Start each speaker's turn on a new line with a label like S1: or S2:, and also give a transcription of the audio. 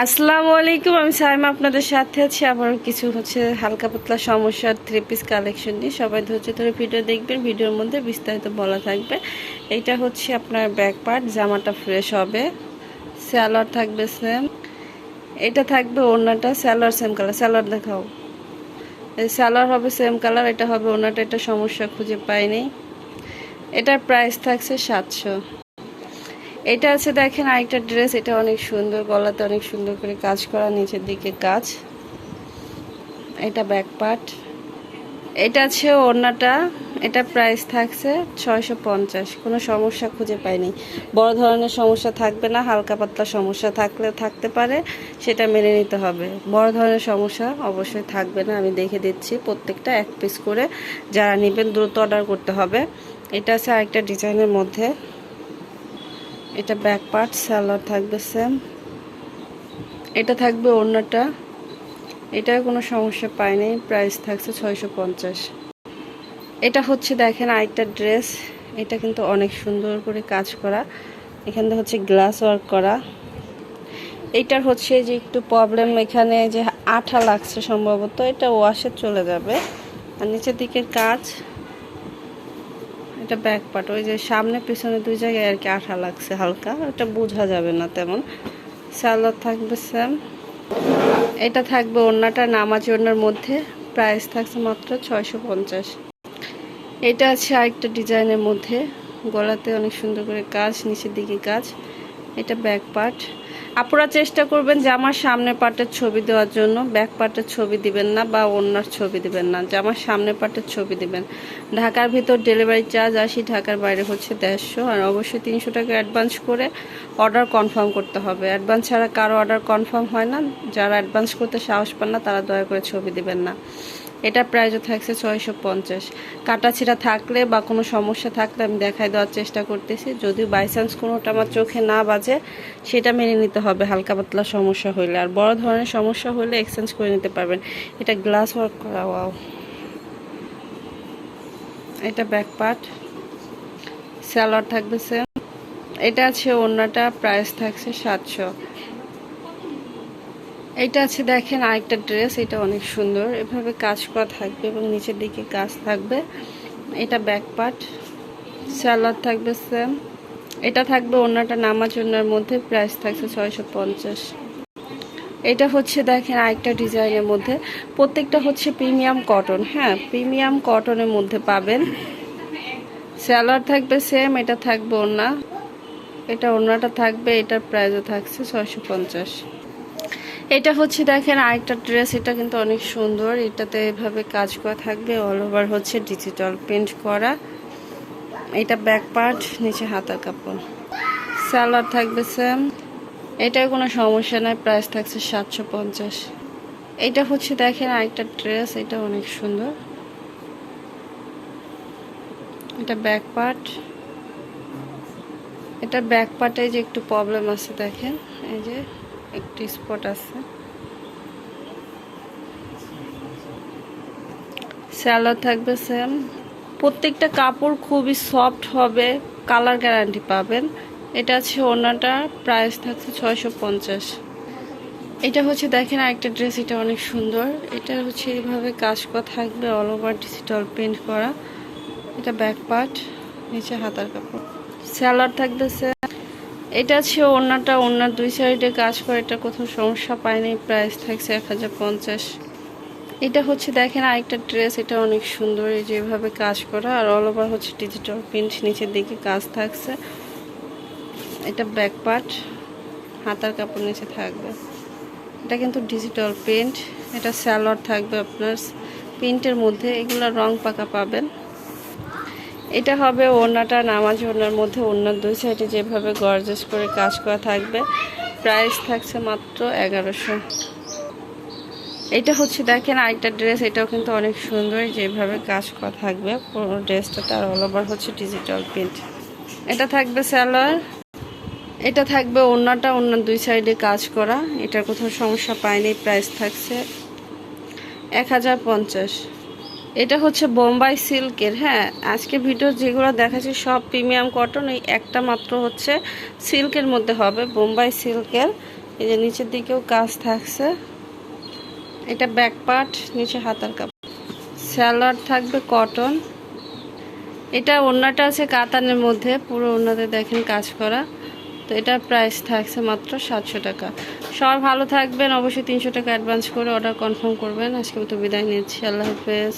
S1: আসসালামু আলাইকুম, আমি সাইমা আপনাদের সাথে আছি। আবার কিছু হচ্ছে হালকা পাতলা সমস্যার থ্রি পিস কালেকশন নিয়ে। সবাই ধৈর্য ধরে ভিডিও দেখবেন। ভিডিওর মধ্যে বিস্তারিত বলা থাকবে। এইটা হচ্ছে আপনার ব্যাক পার্ট জামাটা ফ্রেশ হবে। স্যালোয়ার থাকবে সেম এটা থাকবে ওড়নাটা স্যালোয়ার সেম কালার স্যালোয়ার দেখাও। স্যালোয়ার হবে সেম কালার এটা হবে ওড়নাটা। এটা সমস্যা খুঁজে পাইনি। এটার প্রাইস থাকছে সাতশো। এটা আছে দেখেন আরেকটা ড্রেস এটা অনেক সুন্দর, গলাতে অনেক সুন্দর করে কাজ করা, নিচের দিকে কাজ। এটা ব্যাক পার্ট এটা আছে ওড়নাটা, এটা প্রাইস থাকছে ছয়শো পঞ্চাশ, কোনো সমস্যা খুঁজে পাইনি। বড় ধরনের সমস্যা থাকবে না, হালকা পাতলা সমস্যা থাকলে থাকতে পারে, সেটা মেনে নিতে হবে। বড় ধরনের সমস্যা অবশ্যই থাকবে না, আমি দেখে দিচ্ছি প্রত্যেকটা এক পিস করে, যারা নেবেন দ্রুত অর্ডার করতে হবে। এটা আছে আরেকটা ডিজাইনের মধ্যে। এটা ব্যাক পার্ট স্যালোয়ার থাকবে সেম এটা থাকবে ওড়নাটা। এটার কোনো সমস্যা পাইনি প্রাইস থাকছে ছয়শো পঞ্চাশ। এটা হচ্ছে দেখেন আরেকটা ড্রেস এটা কিন্তু অনেক সুন্দর করে কাজ করা। এখানে হচ্ছে গ্লাস ওয়ার্ক করা। এইটার হচ্ছে যে একটু প্রবলেম এখানে যে আঠা লাগছে সম্ভবত, এটা ওয়াশে চলে যাবে। আর নিচের দিকের কাজ এটা ব্যাক পার্ট ওই যে সামনে, পিছনে দুই জায়গায় আর কি আঠা লাগছে হালকা। এটা বোঝা যাবে না তেমন। স্যালাড থাকবে স্যাম এটা থাকবে ওড়নাটা, নামাজ ওড়নার মধ্যে। প্রাইস থাকছে মাত্র ছয়শো পঞ্চাশ। এটা আছে আরেকটা ডিজাইনের মধ্যে। গলাতে অনেক সুন্দর করে কাজ নিচের দিকে কাজ এটা ব্যাক পার্ট আপনারা চেষ্টা করবেন জামার সামনের পার্টের ছবি দেওয়ার জন্য। ব্যাক পার্টের ছবি দিবেন না বা অন্যার ছবি দিবেন না। জামার সামনের পার্টের ছবি দিবেন। ঢাকার ভিতর ডেলিভারি চার্জ আসি, ঢাকার বাইরে হচ্ছে দেড়শো। আর অবশ্যই তিনশো টাকা অ্যাডভান্স করে অর্ডার কনফার্ম করতে হবে। অ্যাডভান্স ছাড়া কারও অর্ডার কনফার্ম হয় না। যারা অ্যাডভান্স করতে সাহস পান না, তারা দয়া করে ছবি দিবেন না। এটা প্রাইসও থাকছে ছয়শো পঞ্চাশ। কাটাছিড়া থাকলে বা কোনো সমস্যা থাকলে আমি দেখাই দেওয়ার চেষ্টা করতেছি। যদিও বাই চান্স কোনোটা আমার চোখে না বাজে, সেটা মেনে নিতে হবে, হালকা পাতলা সমস্যা হইলে। আর বড় ধরনের সমস্যা হলে এক্সচেঞ্জ করে নিতে পারবেন। এটা গ্লাস ওয়ার্ক করা ওয়াও এটা ব্যাক পার্ট স্যালোয়ার থাকবে সেম এটা আছে অন্যটা প্রাইস থাকছে সাতশো। এটা আছে দেখেন আরেকটা ড্রেস, এটা অনেক সুন্দর। এভাবে কাজ করা থাকবে এবং নিচের দিকে কাজ থাকবে। এটা ব্যাক পার্ট স্যালাড থাকবে সেম। এটা থাকবে অন্যটা নামাজ অন্যার মধ্যে, প্রাইস থাকছে ছয়শো পঞ্চাশ। এটা হচ্ছে দেখেন আরেকটা ডিজাইনের মধ্যে। প্রত্যেকটা হচ্ছে প্রিমিয়াম কটন হ্যাঁ প্রিমিয়াম কটনের মধ্যে পাবেন। স্যালাড থাকবে সেম, এটা থাকবে ওনা। এটা ওনাটা থাকবে, এটার প্রাইসও থাকছে ছয়শো পঞ্চাশ। এটা হচ্ছে দেখেন আরেকটা ড্রেস এটা কিন্তু অনেক সুন্দর। এটাতে এভাবে কাজ করা থাকবে অল ওভার হচ্ছে ডিজিটাল প্রিন্ট করা। এটা ব্যাক পার্ট নিচে হাতার কাপড়। স্যালাড থাকবে সেম এটার কোনো সমস্যা নাই প্রাইস থাকছে সাতশো পঞ্চাশ। এটা হচ্ছে দেখেন আরেকটা ড্রেস এটা অনেক সুন্দর। এটা ব্যাক পার্ট এটা ব্যাক পার্টে যে একটু প্রবলেম আছে, দেখেন, এই যে। একটি স্পট আছে। স্যালাড থাকবে সেম প্রত্যেকটা কাপড় খুবই সফট হবে, কালার গ্যারান্টি পাবেন। এটা আছে ওনাটা প্রাইস থাকছে ছয়শো পঞ্চাশ। এটা হচ্ছে, দেখেন আরেকটা ড্রেস, এটা অনেক সুন্দর। এটা হচ্ছে এইভাবে কাজ করা থাকবে অল ওভার ডিজিটাল প্রিন্ট করা। এটা ব্যাক পার্ট নিচে হাতার কাপড়। স্যালাড থাকবে এটা আছে ওনাটা ওনার দুই সাইডে কাজ করে, এটা কোথাও সমস্যা পায়নি প্রাইস থাকছে এক হাজার পঞ্চাশ। এটা হচ্ছে, দেখেন আরেকটা ড্রেস এটা অনেক সুন্দর, এই যেভাবে কাজ করা, আর অল ওভার হচ্ছে ডিজিটাল প্রিন্ট নিচের দিকে কাজ থাকছে। এটা ব্যাক পার্ট হাতার কাপড় নিচে থাকবে। এটা কিন্তু ডিজিটাল প্রিন্ট এটা স্যালোয়ার থাকবে আপনার প্রিন্টের মধ্যে, এগুলো রং পাকা পাবেন। এটা হবে ওড়নাটা, নামাজ ওড়নার মধ্যে ওড়নার দুই সাইডে যেভাবে গর্জেস করে কাজ করা থাকবে। প্রাইস থাকছে মাত্র এগারোশো। এটা হচ্ছে দেখেন আরেকটা ড্রেস, এটাও কিন্তু অনেক সুন্দর যেভাবে কাজ করা থাকবে। পুরো ড্রেসটা তার অল ওভার হচ্ছে ডিজিটাল প্রিন্ট এটা থাকবে স্যালোয়ার এটা থাকবে ওড়নাটা ওড়নার দুই সাইডে কাজ করা। এটার কোথাও সমস্যা পায়নি, প্রাইস থাকছে এক হাজার পঞ্চাশ। এটা হচ্ছে বোম্বাই সিল্কের হ্যাঁ। আজকে ভিডিও যেগুলো দেখাচ্ছি সব প্রিমিয়াম কটন, এই একটা মাত্র হচ্ছে সিল্কের মধ্যে হবে, বোম্বাই সিল্কের। এই যে নিচের দিকেও কাজ থাকছে। এটা ব্যাক পার্ট নিচে হাতার কাপড়। স্যালোয়ার থাকবে কটন এটা ওড়নাটা আছে কাতানের মধ্যে, পুরো ওড়নাতে দেখেন কাজ করা। তো এটার প্রাইস থাকছে মাত্র সাতশো টাকা। সবাই ভালো থাকবেন। অবশ্যই তিনশো টাকা অ্যাডভান্স করে অর্ডার কনফার্ম করবেন। আজকে মতো বিদায় নিচ্ছি। আল্লাহ হাফেজ।